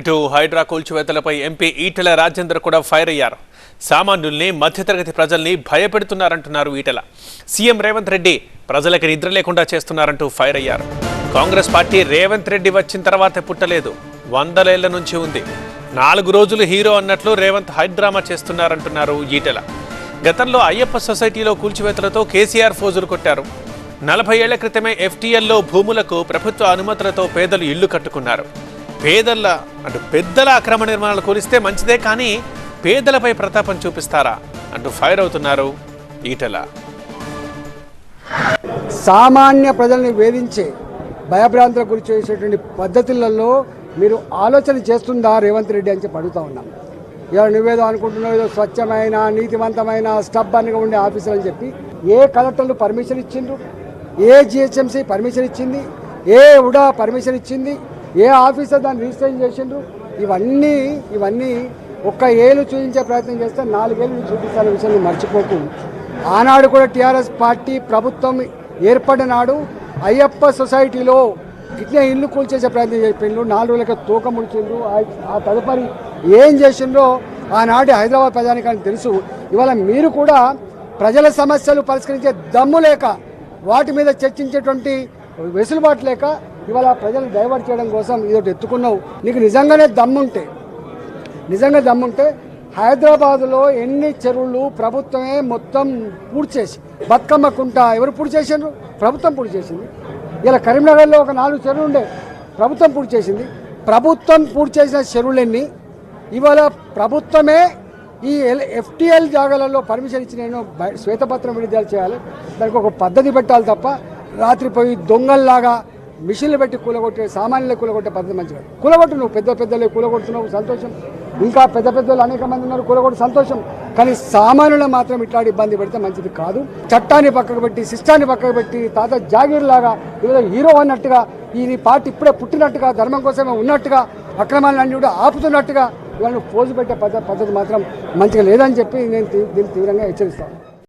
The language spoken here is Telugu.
ఇటు హైడ్రా కూల్చివేతలపై ఎంపీ ఈటెల రాజేందర్ కూడా ఫైర్ అయ్యారు. సామాన్యుల్ని మధ్యతరగతి ప్రజల్ని భయపెడుతున్నారంటున్నారు ఈటెల. సీఎం రేవంత్ రెడ్డి ప్రజలకు నిద్ర లేకుండా చేస్తున్నారంటూ ఫైర్ అయ్యారు. కాంగ్రెస్ పార్టీ రేవంత్ రెడ్డి వచ్చిన తర్వాతే పుట్టలేదు. వందలేళ్ళ నుంచి ఉంది. నాలుగు రోజులు హీరో అన్నట్లు రేవంత్ హైడ్రామా చేస్తున్నారంటున్నారు ఈటెల. గతంలో అయ్యప్ప సొసైటీలో కూల్చివేతలతో కేసీఆర్ ఫోజులు కొట్టారు. నలభై ఏళ్ళ క్రితమే ఎఫ్టీఎల్లో భూములకు ప్రభుత్వ అనుమతులతో పేదలు ఇల్లు కట్టుకున్నారు. పేదల అంటూ పెద్దల అక్రమ నిర్మాణాలు కూలిస్తే మంచిదే కానీ పేదలపై ప్రతాపం చూపిస్తారా అంటూ ఫైర్ అవుతున్నారు ఈటల. సామాన్య ప్రజల్ని వేధించే భయభ్రాంతులకు గురి చేసేటువంటి పద్ధతులలో మీరు ఆలోచన చేస్తుందా రేవంత్ రెడ్డి అని చెప్పి అడుగుతా ఉన్నాం. ఇవాళ నువ్వేదో అనుకుంటున్నావు ఏదో స్వచ్ఛమైన నీతివంతమైన స్టబ్బన్గా ఉండే ఆఫీసులు అని చెప్పి ఏ కలెక్టర్లు పర్మిషన్ ఇచ్చిండ్రు? ఏ జిహెచ్ఎంసీ పర్మిషన్ ఇచ్చింది? ఏ ఉడా పర్మిషన్ ఇచ్చింది? ఏ ఆఫీసర్ దాన్ని రిజిస్ట్రేషన్ చేసిండ్రు? ఇవన్నీ ఇవన్నీ ఒక్క ఏళ్ళు చూపించే ప్రయత్నం చేస్తే నాలుగేళ్ళు చూపిస్తాన చూపిస్తాను మర్చిపోకు. ఆనాడు కూడా టీఆర్ఎస్ పార్టీ ప్రభుత్వం ఏర్పడిన నాడు అయ్యప్ప సొసైటీలో ఇట్లే ఇల్లు కూల్చేసే ప్రయత్నం చెప్పిండ్రు నాలుగు రోజులకి తూకం ముడిచిండ్రు ఆ- ఆ తదుపరి ఏం చేసిండ్రో ఆనాటి హైదరాబాద్ ప్రజానికానికి తెలుసు. ఇవాళ మీరు కూడా ప్రజల సమస్యలు పరిష్కరించే దమ్ము లేక వాటి మీద చర్చించేటువంటి వెసులుబాటు లేక ఇవాళ ప్రజలు డైవర్ట్ చేయడం కోసం ఇదొకటి ఎత్తుకున్నావు. నీకు నిజంగానే దమ్ముంటే నిజంగా దమ్ముంటే హైదరాబాద్లో ఎన్ని చెరువులు ప్రభుత్వమే మొత్తం పూర్తి చేసి బతుకమ్మ కుంట ఎవరు పూర్తి చేసిండ్రు? ప్రభుత్వం పూర్తి చేసింది. ఇలా కరీంనగర్లో ఒక నాలుగు చెరువులు ఉండే ప్రభుత్వం పూర్తి చేసింది. ప్రభుత్వం పూర్తి చేసిన చెరువులన్నీ? ఇవాళ ప్రభుత్వమే ఈ ఎల్ ఎఫ్టీఎల్ జాగాలలో పర్మిషన్ ఇచ్చి నేను శ్వేతపత్రం విడుదల చేయాలి. దానికి ఒక పద్ధతి పెట్టాలి తప్ప రాత్రి పోయి దొంగల్లాగా మిషన్లు పెట్టి కూలగొట్టే సామాన్యులు కూలగొట్టే పద్ధతి మంచిగా కూలగొట్టు నువ్వు పెద్ద పెద్దలే కూలగొడుతున్నావు సంతోషం. ఇంకా పెద్ద పెద్దలు అనేక మంది ఉన్నారు కూలగొట్టు సంతోషం. కానీ సామాన్యులు మాత్రం ఇట్లాంటి ఇబ్బంది పెడితే మంచిది కాదు. చట్టాన్ని పక్కకు పెట్టి శిష్టాన్ని పక్కకు పెట్టి తాత జాగీర్ లాగా ఏదో హీరో అన్నట్టుగా ఈ పార్టీ ఇప్పుడే పుట్టినట్టుగా ధర్మం కోసమే ఉన్నట్టుగా అక్రమాలన్నీ కూడా ఆపుతున్నట్టుగా ఇవాళ పోజు పెట్టే పద్ధతి పద్ధతి మాత్రం మంచిగా లేదని చెప్పి నేను దీన్ని తీవ్రంగా హెచ్చరిస్తాను.